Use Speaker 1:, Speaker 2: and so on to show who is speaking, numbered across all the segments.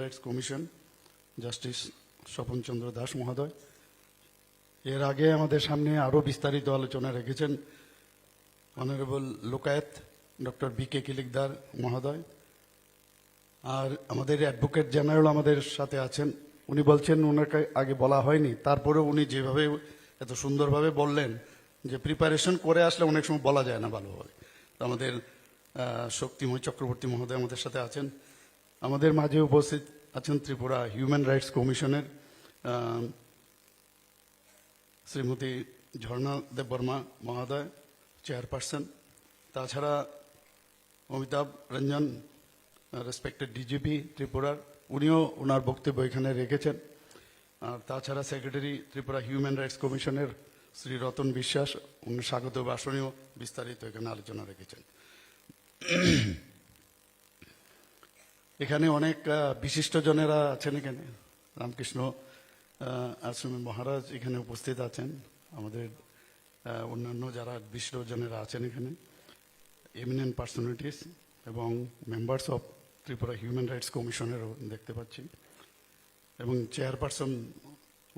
Speaker 1: Rights commission justice Swapan Chandra Das মহোদয় এর আগে আমাদের সামনে আরও বিস্তারিত আলোচনা রেখেছেন honourable Lokayukta doctor B K Kilikdar মহোদয় আর আমাদের অ্যাডভোকেট জেনারেল আমাদের সাথে আছেন। উনি বলছেন ওনাকে আগে বলা হয়নি। তারপরেও উনি যেভাবে এত সুন্দরভাবে বললেন যে প্রিপারেশন করে আসলে অনেক সময় বলা যায় না ভালোভাবে। আমাদের শক্তিময় চক্রবর্তী মহোদয় আমাদের সাথে আছেন। আমাদের মাঝে উপস্থিত আছেন ত্রিপুরা হিউম্যান রাইটস কমিশনের শ্রীমতী ঝর্ণা দেববর্মা মহোদয়, চেয়ারপারসন। তাছাড়া অমিতাভ রঞ্জন রেসপেক্টেড ডিজিপি ত্রিপুরার, উনিও ওনার বক্তব্য এখানে রেখেছেন। আর তাছাড়া সেক্রেটারি ত্রিপুরা হিউম্যান রাইটস কমিশনের শ্রী রতন বিশ্বাস, উনি স্বাগত ভাষণেও বিস্তারিত এখানে আলোচনা রেখেছেন। এখানে অনেক বিশিষ্টজনেরা আছেন এখানে। রামকৃষ্ণ আশ্রমী মহারাজ এখানে উপস্থিত আছেন। আমাদের অন্যান্য যারা বিশিষ্টজনেরা আছেন এখানে। এমিনেন্ট পার্সোনালিটিস এবং members of Tripura human rights কমিশনেরও দেখতে পাচ্ছি। এবং চেয়ারপারসন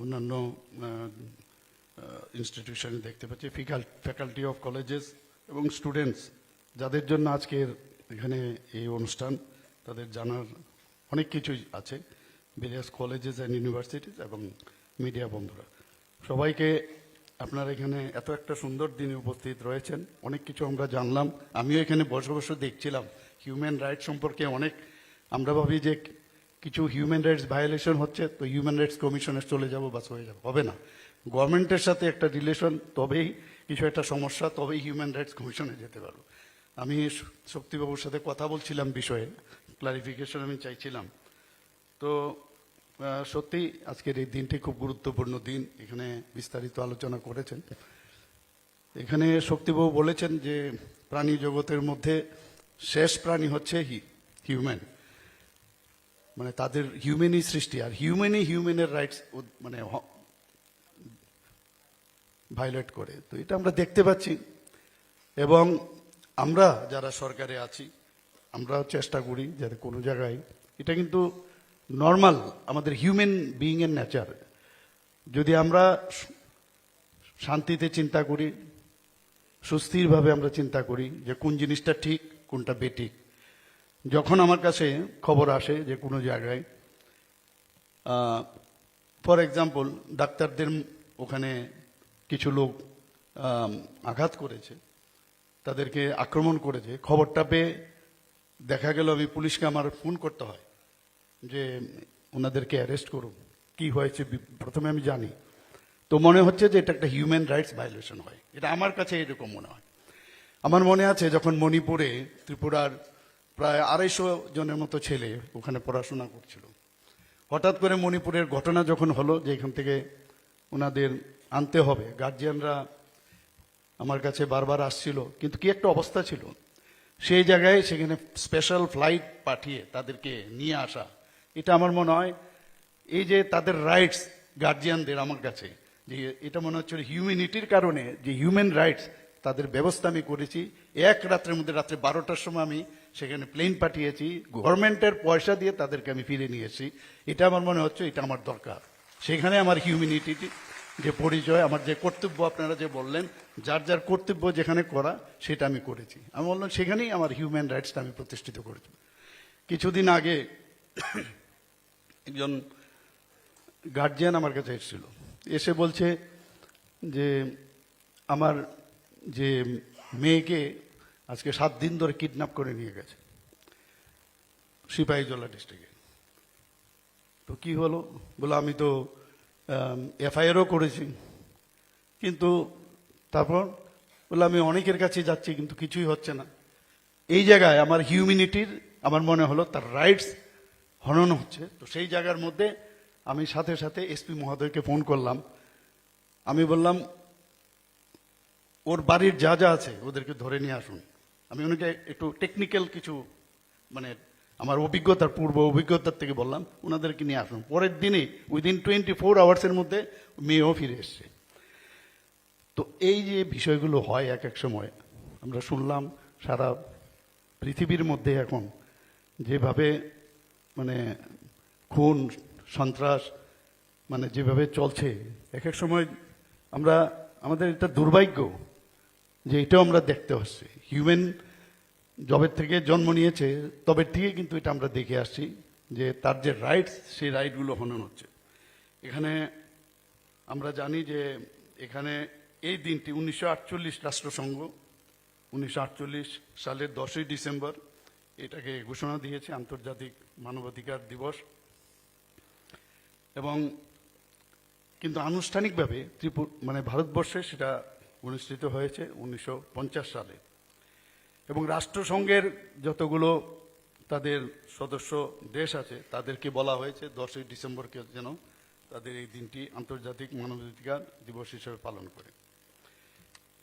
Speaker 1: অন্যান্য ইনস্টিটিউশনে দেখতে পাচ্ছি। ফ্যাকাল্টি অফ কলেজেস এবং স্টুডেন্টস যাদের জন্য আজকের এখানে এই অনুষ্ঠান। তাদের জানার অনেক কিছুই আছে। ভেরিয়াস কলেজেস অ্যান্ড ইউনিভার্সিটিস এবং মিডিয়া বন্ধুরা। সবাইকে আপনারা এখানে এত একটা সুন্দর দিনে উপস্থিত রয়েছেন। অনেক কিছু আমরা জানলাম। আমিও এখানে বসে বসে দেখছিলাম হিউম্যান রাইটস সম্পর্কে অনেক। আমরা ভাবি যে কিছু হিউম্যান রাইটস ভায়োলেশন হচ্ছে, তো হিউম্যান রাইটস কমিশনে চলে যাব, বাস হয়ে যাবে। হবে না। গভর্নমেন্টের সাথে একটা রিলেশন তবেই কিছু একটা সমস্যা, তবেই হিউম্যান রাইটস কমিশনে যেতে পারব। আমি শক্তিবাবুর সাথে কথা বলছিলাম বিষয়ে। ক্লারিফিকেশন আমি চাইছিলাম। তো সত্যি আজকের এই দিনটি খুব গুরুত্বপূর্ণ দিন, এখানে বিস্তারিত আলোচনা করেছেন। এখানে শক্তিবাবু বলেছেন যে, প্রাণী জগতের মধ্যে শেষ প্রাণী হচ্ছে হিউম্যান মানে তাদের হিউম্যানই সৃষ্টি, আর হিউম্যানই হিউম্যানের রাইটস মানে ভায়োলেট করে। তো এটা আমরা দেখতে পাচ্ছি। এবং আমরা যারা সরকারে আছি আমরাও চেষ্টা করি যাতে কোনো জায়গায়, এটা কিন্তু নর্মাল আমাদের হিউম্যান বিইং এর নেচার যদি আমরা শান্তিতে চিন্তা করি, সুস্থিরভাবে আমরা চিন্তা করি যে কোন জিনিসটা ঠিক, কোনটা বেঠিক, যখন আমার কাছে খবর আসে যে কোনো জায়গায় ফর এক্সাম্পল ডাক্তারদের ওখানে কিছু লোক আঘাত করেছে, তাদেরকে আক্রমণ করেছে, খবরটা পেয়ে দেখা গেল আমি পুলিশকে আমার ফোন করতে হয় যে ওনাদেরকে অ্যারেস্ট করুন। কি হয়েছে প্রথমে আমি জানি। তো মনে হচ্ছে যে এটা একটা হিউম্যান রাইটস ভায়োলেশন হয়। এটা আমার কাছে এরকম মনে হয়। আমার মনে আছে যখন মণিপুরে ত্রিপুরার প্রায় আড়াইশো জনের মতো ছেলে ওখানে পড়াশোনা করছিল। হঠাৎ করে মণিপুরের ঘটনা যখন হলো যে এখান থেকে ওনাদের আনতে হবে গার্জিয়ানরা আমার কাছে বারবার আসছিল। কিন্তু কি একটা অবস্থা ছিল? সেই জায়গায় সেখানে স্পেশাল ফ্লাইট পাঠিয়ে তাদেরকে নিয়ে আসা। এটা আমার মনে হয় এই যে তাদের রাইটস গার্জিয়ানদের আমার কাছে, যে এটা মনে হচ্ছে হিউম্যানিটির কারণে যে হিউম্যান রাইটস তাদের ব্যবস্থা আমি করেছি। এক রাত্রের মধ্যে রাত্রে বারোটার সময় আমি সেখানে প্লেন পাঠিয়েছি। গভর্নমেন্টের পয়সা দিয়ে তাদেরকে আমি ফিরে নিয়েছি এটা আমার মনে হচ্ছে এটা আমার দরকার। সেখানে আমার হিউম্যানিটি যে পরিচয়, আমার যে কর্তব্য আপনারা যে বললেন, যার যার কর্তব্য যেখানে করা, সেটা আমি করেছি। আমি বললাম, সেখানেই আমার হিউম্যান রাইটসটা আমি প্রতিষ্ঠিত করেছি। কিছুদিন আগে একজন গার্জিয়ান আমার কাছে এসেছিল। এসে বলছে যে, আমার যে মেয়েকে আজকে সাত দিন ধরে কিডন্যাপ করে নিয়ে গেছে, সিপাহীজলা ডিস্ট্রিক্টে তো কি হলো? বলে আমি তো এফআইআরও করেছি। কিন্তু তারপর বলে আমি অনেকের কাছে যাচ্ছি, কিন্তু কিছুই হচ্ছে না। এই জায়গায় আমার হিউম্যানিটির আমার মনে হলো তার রাইটস হনন হচ্ছে। তো সেই জায়গার মধ্যে আমি সাথে সাথে এসপি মহোদয়কে ফোন করলাম। আমি বললাম, ওর বাড়ির যা যা আছে, ওদেরকে ধরে নিয়ে আসুন। আমি ওনাকে একটু টেকনিক্যাল কিছু মানে আমার অভিজ্ঞতার পূর্ব অভিজ্ঞতার থেকে বললাম, ওনাদেরকে নিয়ে আসুন। পরের দিনে উইদিন টোয়েন্টি ফোর আওয়ার্সের মধ্যে মেয়েও ফিরে এসছে। তো এই যে বিষয়গুলো হয় এক এক সময়, আমরা শুনলাম সারা পৃথিবীর মধ্যে এখন যেভাবে মানে খুন, সন্ত্রাস মানে যেভাবে চলছে, এক এক সময় আমরা, আমাদের এটা দুর্ভাগ্য যে এটাও আমরা দেখতে হচ্ছে হিউম্যান জবের থেকে জন্ম নিয়েছে, তবে থেকে কিন্তু এটা আমরা দেখে আসছি যে তার যে রাইটস সেই রাইটগুলো হনন হচ্ছে। এখানে আমরা জানি যে এখানে এই দিনটি উনিশশো আটচল্লিশ রাষ্ট্রসংঘ, উনিশশো আটচল্লিশ সালের দশই ডিসেম্বর, এটাকে ঘোষণা দিয়েছে আন্তর্জাতিক মানবাধিকার দিবস। এবং কিন্তু আনুষ্ঠানিকভাবে ত্রিপুর মানে ভারতবর্ষে সেটা অনুষ্ঠিত হয়েছে উনিশশো পঞ্চাশ সালে। এবং রাষ্ট্রসংঘের যতগুলো তাদের সদস্য দেশ আছে, তাদেরকে বলা হয়েছে দশই ডিসেম্বরকে যেন তাদের এই দিনটি আন্তর্জাতিক মানবাধিকার দিবস হিসেবে পালন করে।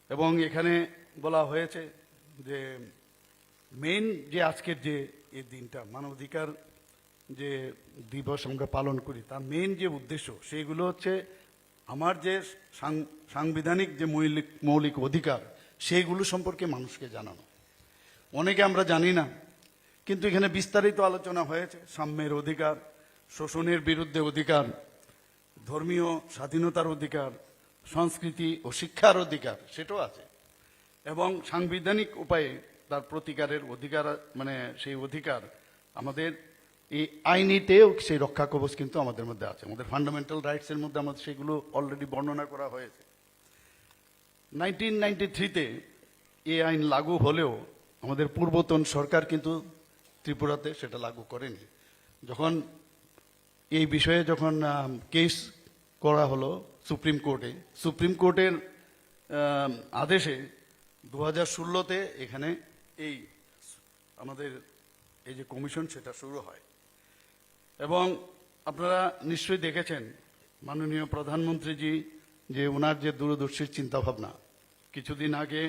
Speaker 1: এবং এখানে বলা হয়েছে যে মেইন যে আজকের যে এই দিনটা, মানবাধিকার যে দিবস আমরা পালন করি, তার মেইন যে উদ্দেশ্য সেইগুলো হচ্ছে আমার যে সাংবিধানিক যে মৌলিক মৌলিক অধিকার সেইগুলো সম্পর্কে মানুষকে জানানো। অনেকে আমরা জানি না, কিন্তু এখানে বিস্তারিত আলোচনা হয়েছে। সাম্যের অধিকার, শোষণের বিরুদ্ধে অধিকার, ধর্মীয় স্বাধীনতার অধিকার, সংস্কৃতি ও শিক্ষার অধিকার, সেটাও আছে। এবং সাংবিধানিক উপায়ে তার প্রতিকারের অধিকার মানে সেই অধিকার আমাদের এই আইনিতেও সেই রক্ষা কবচ কিন্তু আমাদের মধ্যে আছে। আমাদের ফান্ডামেন্টাল রাইটসের মধ্যে আমাদের সেগুলো অলরেডি বর্ণনা করা হয়েছে। নাইনটিন নাইনটি থ্রিতে এই আইন লাগু হলেও আমাদের পূর্বতন সরকার কিন্তু ত্রিপুরাতে সেটা লাগু করেনি। যখন এই বিষয়ে যখন কেস করা হলো সুপ্রিম কোর্টে, সুপ্রিম কোর্টের আদেশে দু হাজার ষোলোতে এখানে এই আমাদের এই যে কমিশন সেটা শুরু হয়। এবং আপনারা নিশ্চয়ই দেখেছেন, মাননীয় প্রধানমন্ত্রীজি যে ওনার যে দূরদর্শীর চিন্তাভাবনা, কিছুদিন আগে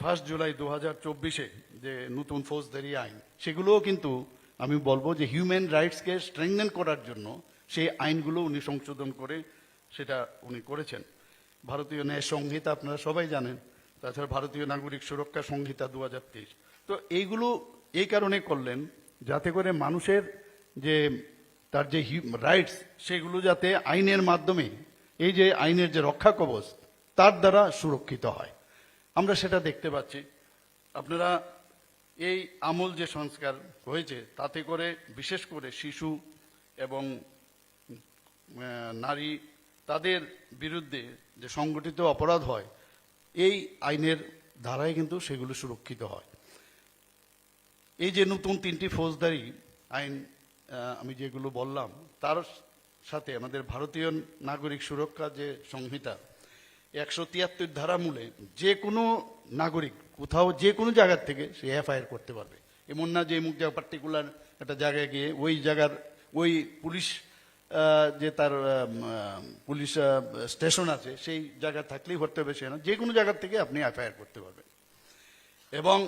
Speaker 1: ফার্স্ট জুলাই দু হাজার চব্বিশে যে নতুন ফৌজদারি আইন, সেগুলোও কিন্তু আমি বলব যে হিউম্যান রাইটসকে স্ট্রেংথেন করার জন্য সেই আইনগুলো উনি সংশোধন করে সেটা উনি করেছেন। ভারতীয় ন্যায় সংহিতা আপনারা সবাই জানেন, তাছাড়া ভারতীয় নাগরিক সুরক্ষা সংহিতা দু হাজার তেইশ। তো এইগুলো এই কারণে করলেন যাতে করে মানুষের যে, তার যে রাইটস সেগুলো যাতে আইনের মাধ্যমে, এই যে আইনের যে রক্ষা কবচ, তার দ্বারা সুরক্ষিত হয়। আমরা সেটা দেখতে পাচ্ছি। আপনারা এই আমূল যে সংস্কার হয়েছে, তাতে করে বিশেষ করে শিশু এবং নারী তাদের বিরুদ্ধে যে সংগঠিত অপরাধ হয়, এই আইনের ধারায় কিন্তু সেগুলো সুরক্ষিত হয়। এই যে নতুন তিনটি ফৌজদারি আইন আমি যেগুলো বললাম, তার সাথে আমাদের ভারতীয় নাগরিক সুরক্ষা যে সংহিতা একশো তিয়াত্তর ধারা মূলে যে কোনো নাগরিক কোথাও যে কোনো জায়গার থেকে সে এফআইআর করতে পারবে। এমন না যে মুখ পার্টিকুলার একটা জায়গায় গিয়ে ওই জায়গার, ওই পুলিশ যে তার পুলিশ স্টেশন আছে, সেই জায়গা থাকলেই করতে হবে সে না যে কোনো জায়গার থেকে আপনি এফআইআর করতে পারবেন। এবং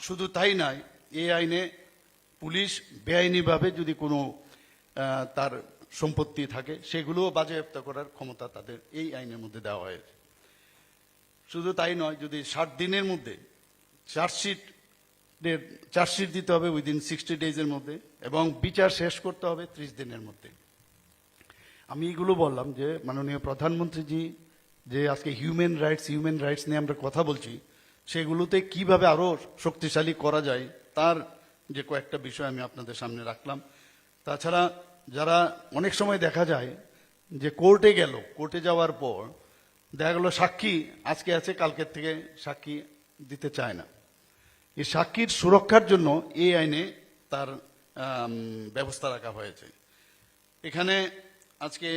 Speaker 1: শুধু তাই নয়, এই আইনে পুলিশ বেআইনিভাবে যদি কোনো তার সম্পত্তি থাকে, সেগুলোও বাজেয়াপ্ত করার ক্ষমতা তাদের এই আইনের মধ্যে দেওয়া হয়েছে। শুধু তাই নয়, যদি ষাট দিনের মধ্যে চার্জশিট চার্জশিট দিতে হবে উইদিন সিক্সটি ডেজের মধ্যে এবং বিচার শেষ করতে হবে ত্রিশ দিনের মধ্যে। আমি এগুলো বললাম যে মাননীয় প্রধানমন্ত্রীজি, যে আজকে হিউম্যান রাইটস হিউম্যান রাইটস নিয়ে আমরা কথা বলছি, সেগুলোতে কীভাবে আরও শক্তিশালী করা যায়, তার যে কয়েকটা বিষয় আমি আপনাদের সামনে রাখলাম। তাছাড়া যারা অনেক সময় দেখা যায় যে কোর্টে গেল, কোর্টে যাওয়ার পর দেখা গেল সাক্ষী আজকে আছে, কালকের থেকে সাক্ষী দিতে চায় না। এই সাক্ষীর সুরক্ষার জন্য এই আইনে তার ব্যবস্থা রাখা হয়েছে। এখানে আজকে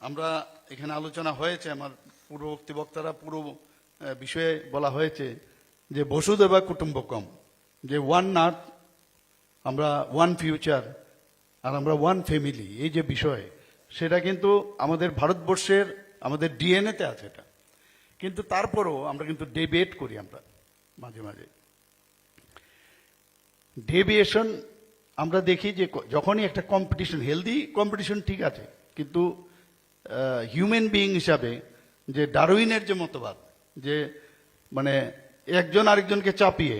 Speaker 1: আমরা, এখানে আলোচনা হয়েছে, আমার পূর্ববর্তী বক্তারা পুরো বিষয়ে বলা হয়েছে যে বসুদেবা কুটুম্বকম, যে ওয়ান নার্থ আমরা ওয়ান ফিউচার আর আমরা ওয়ান ফ্যামিলি এই যে বিষয়, সেটা কিন্তু আমাদের ভারতবর্ষের, আমাদের ডিএনএতে আছে এটা। কিন্তু তারপরও আমরা কিন্তু ডেবেট করি আমরা, মাঝে মাঝে। ডেভিয়েশন আমরা দেখি যে যখনই একটা কম্পিটিশন হেলদি কম্পিটিশন ঠিক আছে, কিন্তু হিউম্যান বিইং হিসাবে যে ডারউইনের যে মতবাদ, যে মানে একজন আরেকজনকে চাপিয়ে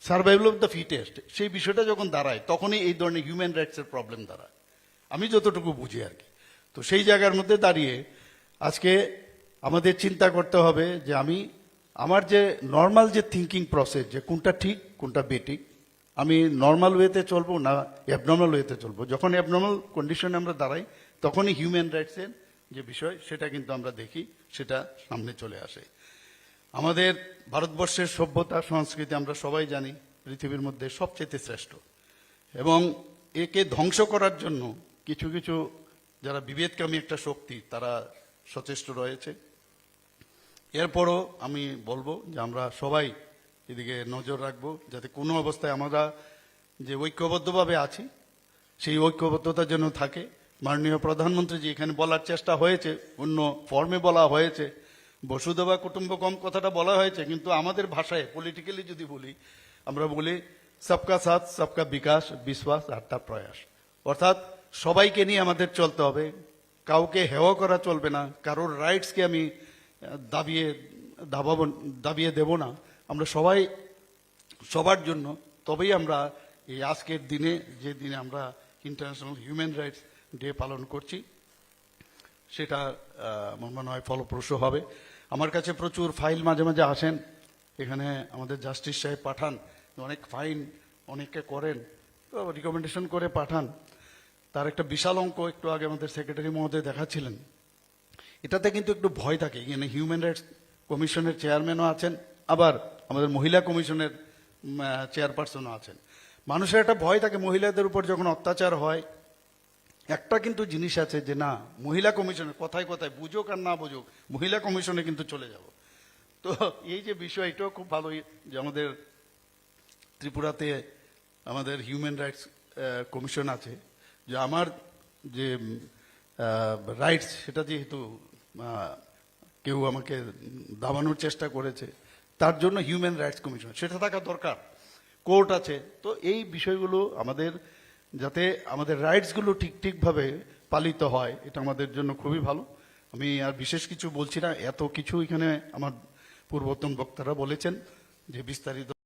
Speaker 1: সার্ভাইভাল অফ দ্য ফিটেস্ট, সেই বিষয়টা যখন দাঁড়ায়, তখনই এই ধরনের হিউম্যান রাইটসের প্রবলেম দাঁড়ায়। আমি যতটুকু বুঝি আর কি। তো সেই জায়গার মধ্যে দাঁড়িয়ে আজকে আমাদের চিন্তা করতে হবে যে আমি, আমার যে নর্মাল যে থিঙ্কিং প্রসেস, যে কোনটা ঠিক, কোনটা বেঠিক, আমি নর্মাল ওয়েতে চলবো না অ্যাবনর্মাল ওয়েতে চলবো। যখন অ্যাবনর্মাল কন্ডিশনে আমরা দাঁড়াই, তখনই হিউম্যান রাইটসের যে বিষয়, সেটা কিন্তু আমরা দেখি, সেটা সামনে চলে আসে। আমাদের ভারতবর্ষের সভ্যতা, সংস্কৃতি আমরা সবাই জানি, পৃথিবীর মধ্যে সবচেয়ে শ্রেষ্ঠ। এবং একে ধ্বংস করার জন্য কিছু কিছু যারা বিভেদকামী একটা শক্তি, তারা সচেষ্ট রয়েছে। এরপরও আমি বলব যে আমরা সবাই এদিকে নজর রাখব, যাতে কোনো অবস্থায় আমরা যে ঐক্যবদ্ধভাবে আছি, সেই ঐক্যবদ্ধতা যেন থাকে। মাননীয় প্রধানমন্ত্রী যে এখানে বলার চেষ্টা হয়েছে, অন্য ফর্মে বলা হয়েছে। বসুধবা কুটুম্বকম কথাটা বলা হয়েছে, কিন্তু আমাদের ভাষায় পলিটিক্যালি যদি বলি, আমরা বলি সবকা সাথ, সবকা বিকাশ, বিশ্বাস আর তার প্রয়াস। অর্থাৎ সবাইকে নিয়ে আমাদের চলতে হবে, কাউকে হেওয়া করা চলবে না, কারোর রাইটসকে আমি দাবিয়ে, দাবাবো, দাবিয়ে দেব না। আমরা সবাই, সবার জন্য তবেই আমরা এই আজকের দিনে, যে দিনে আমরা ইন্টারন্যাশনাল হিউম্যান রাইটস ডে পালন করছি সেটা আমার মনে হয় ফলপ্রসূ হবে। আমার কাছে প্রচুর ফাইল মাঝে মাঝে আসেন। এখানে আমাদের জাস্টিস সাহেব পাঠান। অনেক ফাইন অনেককে করেন। তো রিকমেন্ডেশন করে পাঠান। তার একটা বিশাল অঙ্ক একটু আগে আমাদের সেক্রেটারি মহোদয় দেখাচ্ছিলেন। এটাতে কিন্তু একটু ভয় থাকে। এখানে হিউম্যান রাইটস কমিশনের চেয়ারম্যানও আছেন। আবার আমাদের মহিলা কমিশনের চেয়ারপারসনও আছেন। মানুষের একটা ভয় থাকে। মহিলাদের উপর যখন অত্যাচার হয় একটা কিন্তু জিনিস আছে যে না, মহিলা কমিশনে কথায় কথায় বুঝুক আর না বুঝুক, মহিলা কমিশনে কিন্তু চলে যাব। তো এই যে বিষয়, এটাও খুব ভালো যে আমাদের ত্রিপুরাতে আমাদের হিউম্যান রাইটস কমিশন আছে, যে আমার যে রাইটস সেটা যেহেতু কেউ আমাকে দাবানোর চেষ্টা করেছে, তার জন্য হিউম্যান রাইটস কমিশন সেটা থাকা দরকার। কোর্ট আছে, তো এই বিষয়গুলো আমাদের যাতে আমাদের রাইটসগুলো ঠিক ঠিকভাবে পালিত হয়, এটা আমাদের জন্য খুবই ভালো। আমি আর বিশেষ কিছু বলছি না, এত কিছু এখানে আমার পূর্বতন বক্তারা বলেছেন যে বিস্তারিত